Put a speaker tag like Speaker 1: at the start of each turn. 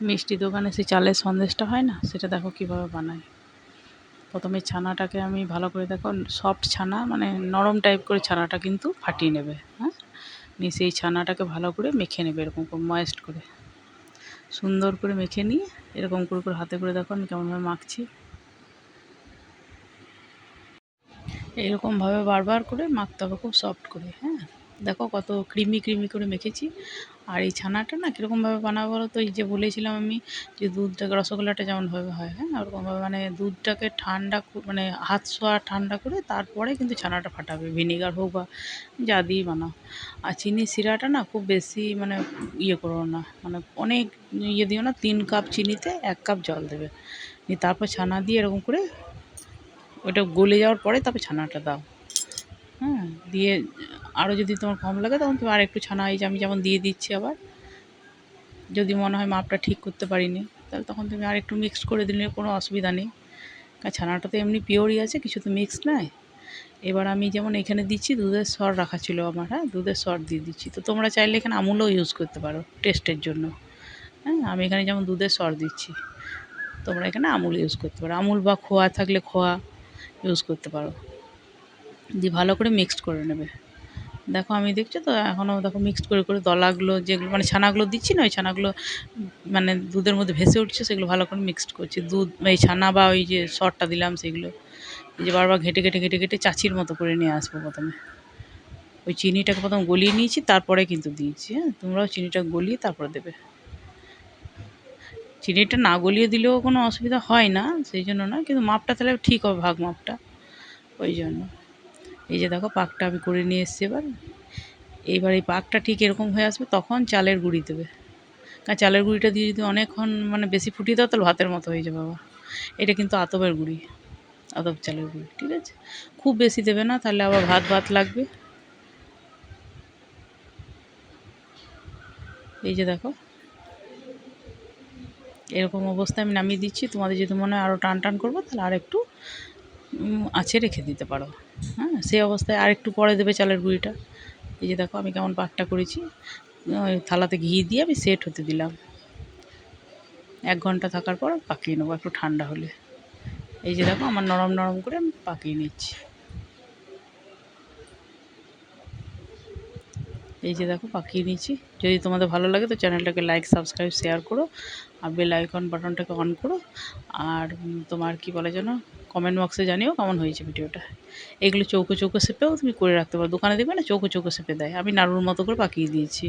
Speaker 1: মিষ্টি দোকানে সেই চালের সন্দেশটা হয় না? সেটা দেখো কীভাবে বানাই প্রথমে ছানাটাকে আমি ভালো করে দেখো সফট ছানা মানে নরম টাইপ করে ছানাটা কিন্তু ফাটিয়ে নেবে হ্যাঁ? নিয়ে সেই ছানাটাকে ভালো করে মেখে নেবে, এরকম করে ময়েস্ট করে। সুন্দর করে মেখে নিয়ে এরকম করে করে হাতে করে দেখো আমি কেমনভাবে মাখছি। এরকমভাবে বারবার করে মাখতে হবে, খুব সফট করে হ্যাঁ? দেখো কত ক্রিমি ক্রিমি করে মেখেছি। আর এই ছানাটা না কীরকমভাবে বানাবো বলো তো? এই যে বলেছিলাম আমি যে দুধটাকে, রসগোল্লাটা যেমনভাবে হয় হ্যাঁ? ওরকমভাবে মানে দুধটাকে ঠান্ডা মানে হাত ছোঁয়া ঠান্ডা করে তারপরে কিন্তু ছানাটা ফাটাবে, ভিনেগার হোক বা যা দিয়েই বানাও। আর চিনি শিরাটা না খুব বেশি মানে ইয়ে করো না মানে অনেক ইয়ে দিও না, তিন কাপ চিনিতে এক কাপ জল দেবে। তারপর ছানা দিয়ে এরকম করে ওটা গলে যাওয়ার পরে তারপর ছানাটা দাও। হ্যাঁ দিয়ে আরও যদি তোমার কম লাগে, তখন তুমি আর একটু ছানা, এই যে আমি যেমন দিয়ে দিচ্ছি আবার। যদি মনে হয় মাপটা ঠিক করতে পারিনি, তাহলে তখন তুমি আর একটু মিক্সড করে দিলে কোনো অসুবিধা নেই। কারণ ছানাটা তো এমনি পিওরই আছে, কিছু তো মিক্সড নয়। এবার আমি যেমন এখানে দিচ্ছি, দুধের সর রাখা ছিল আমার হ্যাঁ দুধের সর দিয়ে দিচ্ছি। তো তোমরা চাইলে এখানে আমুলও ইউজ করতে পারো টেস্টের জন্য। হ্যাঁ আমি এখানে যেমন দুধের সর দিচ্ছি, তোমরা এখানে আমুল ইউজ করতে পারো। আমুল বা খোয়া থাকলে খোয়া ইউজ করতে পারো। দিয়ে ভালো করে মিক্সড করে নেবে। দেখো আমি দেখছ তো এখনও দেখো মিক্সড করে করে দলাগুলো যেগুলো মানে ছানাগুলো দিচ্ছি না, ওই ছানাগুলো মানে দুধের মধ্যে ভেসে উঠছে, সেগুলো ভালো করে মিক্সড করছি। দুধ, এই ছানা বা ওই যে সরটা দিলাম সেগুলো, এই যে বারবার ঘেটে ঘেটে ঘেটে ঘেটে চাচির মতো করে নিয়ে আসব প্রথমে। ওই চিনিটাকে প্রথম গলিয়ে নিয়েছি, তারপরে কিন্তু দিয়েছি হ্যাঁ? তোমরাও চিনিটা গলিয়ে তারপরে দেবে। চিনিটা না গলিয়ে দিলেও কোনো অসুবিধা হয় না, সেই জন্য না কিন্তু মাপটা তাহলে ঠিক হবে, ভাগ মাপটা, ওই জন্য। এই যে দেখো পাকটা আমি করে নিয়ে এসেছি এবার। এইবার এই পাকটা ঠিক এরকম হয়ে আসবে তখন চালের গুঁড়ি দেবে। কারণ চালের গুঁড়িটা দিয়ে যদি অনেকক্ষণ মানে বেশি ফুটিয়ে দাও তাহলে ভাতের মতো হয়ে যাবে বাবা। এটা কিন্তু আতপের গুঁড়ি, আতপ চালের গুঁড়ি, ঠিক আছে? খুব বেশি দেবে না, তাহলে আবার ভাত ভাত লাগবে। এই যে দেখো, এরকম অবস্থায় আমি নামিয়ে দিচ্ছি। তোমাদের যদি মনে হয় আরও টান টান করব, তাহলে আর একটু আছে রেখে দিতে পারো। হ্যাঁ সেই অবস্থায় আর একটু পরে দেবে চালের গুঁড়িটা। এই যে দেখো, আমি কেমন পাকটা করেছি। ওই থালাতে ঘি দিয়ে আমি সেট হতে দিলাম। এক ঘণ্টা থাকার পর পাকিয়ে নেব, একটু ঠান্ডা হলে। এই যে দেখো, আমার নরম নরম করে আমি পাকিয়ে নিচ্ছি। এই যে দেখো, পাকিয়ে নিয়েছি যদি তোমাদের ভালো লাগে তো চ্যানেলটাকে লাইক, সাবস্ক্রাইব, শেয়ার করো। আর বেল আইকন বাটনটাকে অন করো। আর তোমার কি বলে যেন কমেন্ট বক্সে জানিও কেমন হয়েছে ভিডিওটা। এগুলো চৌকো চৌকো সেপেও তুমি করে রাখতে পারো। দোকানে দেখবে না চৌকো চৌকো সেপে দেয়। আমি নাড়ুর মতো করে পাকিয়ে দিয়েছি।